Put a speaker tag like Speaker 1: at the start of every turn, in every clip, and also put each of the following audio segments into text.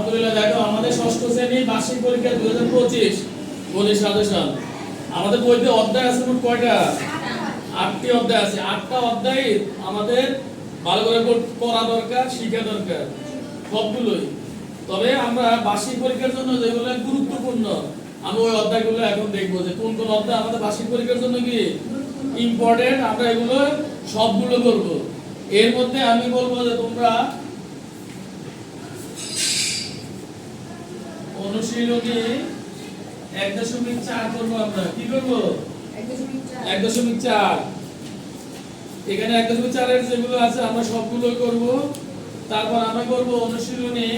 Speaker 1: আলহামদুলিল্লাহ, দেখো, আমাদের ষষ্ঠ শ্রেণি বার্ষিক পরীক্ষা দুই হাজার পঁচিশ গণিত সাজেশন আমাদের বইতে অধ্যায় আছে, মোট কয়টা? আটটি অধ্যায় আছে। আটটা অধ্যায় আমাদের ভালো করে পড়া দরকার, শিখা দরকার, সবগুলোই। তবে আমরা বার্ষিক পরীক্ষার জন্য যেগুলো গুরুত্বপূর্ণ, আমি ওই অধ্যায়গুলো এখন দেখব যে কোন কোন অধ্যায় আমাদের বার্ষিক পরীক্ষার জন্য কি ইম্পর্টেন্ট আমরা এগুলো সবগুলো করব। এর মধ্যে আমি বলব যে তোমরা অনুশীলনী এক দশমিক চার করব আমরা। কি করব? এক দশমিক চার। এখানে এক দশমিক চারের যেগুলো আছে আমরা সবগুলো করব। তারপর আমরা করব অনুশীলনী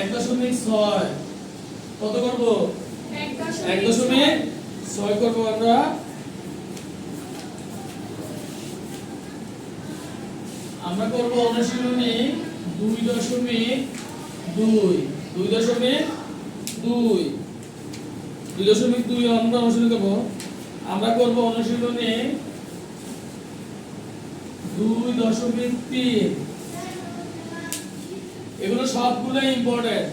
Speaker 1: এক দশমিক ছয়। কত করব? এক দশমিক ছয় করব আমরা। আমরা করব অনুশীলনী দুই দশমিক দুই। দুই দশমিক দুই। দুই দশমিক দুই আমরা অনুশীলন করব আমরা করব অনুশীলনী দুই দশমিক তিন। এগুলো সবগুলো ইম্পর্টেন্ট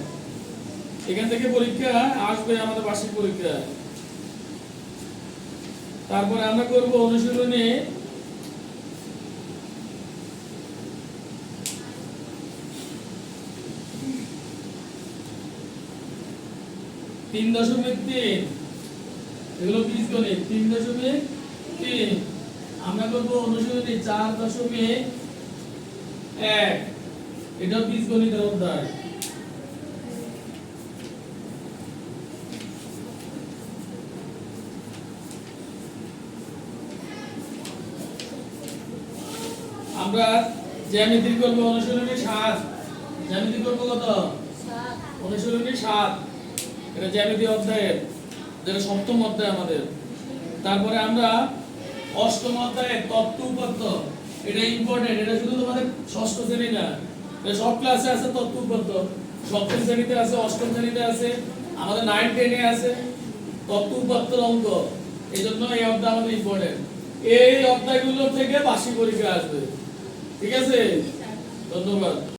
Speaker 1: এখান থেকে পরীক্ষা আসবে আমাদের বার্ষিক পরীক্ষা। তারপরে আমরা করব অনুশীলনী তিন দশমিক তিন। এগুলো বীজগণিত তিন দশমিক তিন। আমরা করব অনুশীলনী চার দশমিক এক। এটা বীজগণিতের অধ্যায় আমরা জ্যামিতি করব অনুশীলনী সাত। জ্যামিতি করব কত? অনুশীলনী সাত। এটা জ্যামিতি অধ্যায়ের যেটা সপ্তম অধ্যায় আমাদের। তারপরে আমরা অষ্টম অধ্যায়ে তত্ত্ব উপাত্ত এটা ইম্পর্টেন্ট এটা শুধু তোমাদের ষষ্ঠ শ্রেণি না। এটা সব ক্লাসে আছে তত্ত্ব উপাত্ত সপ্তম শ্রেণীতে আছে অষ্টম শ্রেণীতে আছে আমাদের নাইন টেনে আছে তত্ত্ব উপাত্তর অঙ্ক। এই জন্য এই অধ্যায় আমাদের ইম্পর্টেন্ট এই অধ্যায়গুলো থেকে বাসি পরীক্ষা আসবে। ঠিক আছে? ধন্যবাদ।